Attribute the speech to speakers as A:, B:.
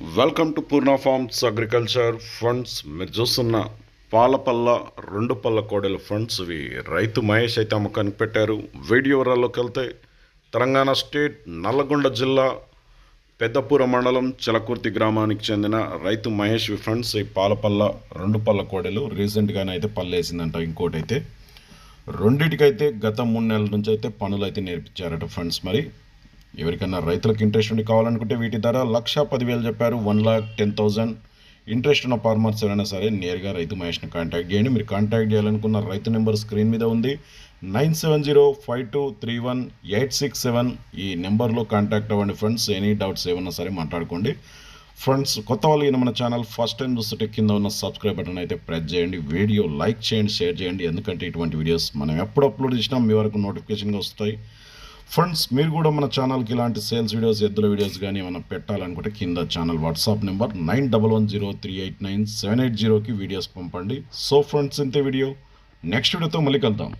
A: Welcome to Purna farms agriculture funds మీరు చూస్తున్న పాలపల్ల రెండు పళ్ళ కోడెల ఫండ్స్ ఇవి రైతు మహేష్ అయితే అమ్మకానికి పెట్టారు. వీడియో వివరాల్లోకి వెళ్తే తెలంగాణ స్టేట్ నల్లగొండ జిల్లా పెద్దపూర మండలం చిలకుర్తి గ్రామానికి చెందిన రైతు మహేష్ ఫండ్స్ ఫ్రెండ్స్ ఈ పాలపల్ల రెండు పళ్ళ కోడెలు. రీసెంట్గానే అయితే పల్లేసిందంట ఇంకోటి అయితే రెండిటికైతే గత మూడు నెలల నుంచి అయితే పనులు అయితే నేర్పించారట ఫ్రెండ్స్ మరి. ఎవరికైనా రైతులకు ఇంట్రెస్ట్ ఉండి కావాలనుకుంటే వీటి ధర లక్ష పదివేలు చెప్పారు. One lakh ten thousand interest ఉన్న ఫార్మర్స్ ఎవరైనా సరే నేరుగా రైతు మహేష్ని కాంటాక్ట్ చేయండి. మీరు కాంటాక్ట్ చేయాలనుకున్న రైతు నెంబర్ స్క్రీన్ మీద ఉంది. Nine seven zero five two three one eight six seven ఈ నెంబర్లో కాంటాక్ట్ అవ్వండి ఫ్రెండ్స్. ఎనీ డౌట్స్ ఏమన్నా సరే మాట్లాడుకోండి. ఫ్రెండ్స్ కొత్త వాళ్ళు మన ఛానల్ ఫస్ట్ టైం చూస్తుంటే కింద ఉన్న సబ్స్క్రైబ్ బటన్ అయితే ప్రెస్ చేయండి. వీడియో లైక్ చేయండి షేర్ చేయండి. ఎందుకంటే ఇటువంటి వీడియోస్ మనం ఎప్పుడు అప్లోడ్ చేసినా మీ వరకు నోటిఫికేషన్గా వస్తాయి. ఫ్రెండ్స్ మీరు కూడా మన ఛానల్కి ఇలాంటి సేల్స్ వీడియోస్ ఎద్దుల వీడియోస్ కానీ ఏమైనా పెట్టాలనుకుంటే కింద channel WhatsApp number nine double one zero three eight nine seven eight జీరోకి వీడియోస్ పంపండి. సో ఫ్రెండ్స్ ఇంతే వీడియో నెక్స్ట్ వీడియోతో మళ్ళీ కలుద్దాం.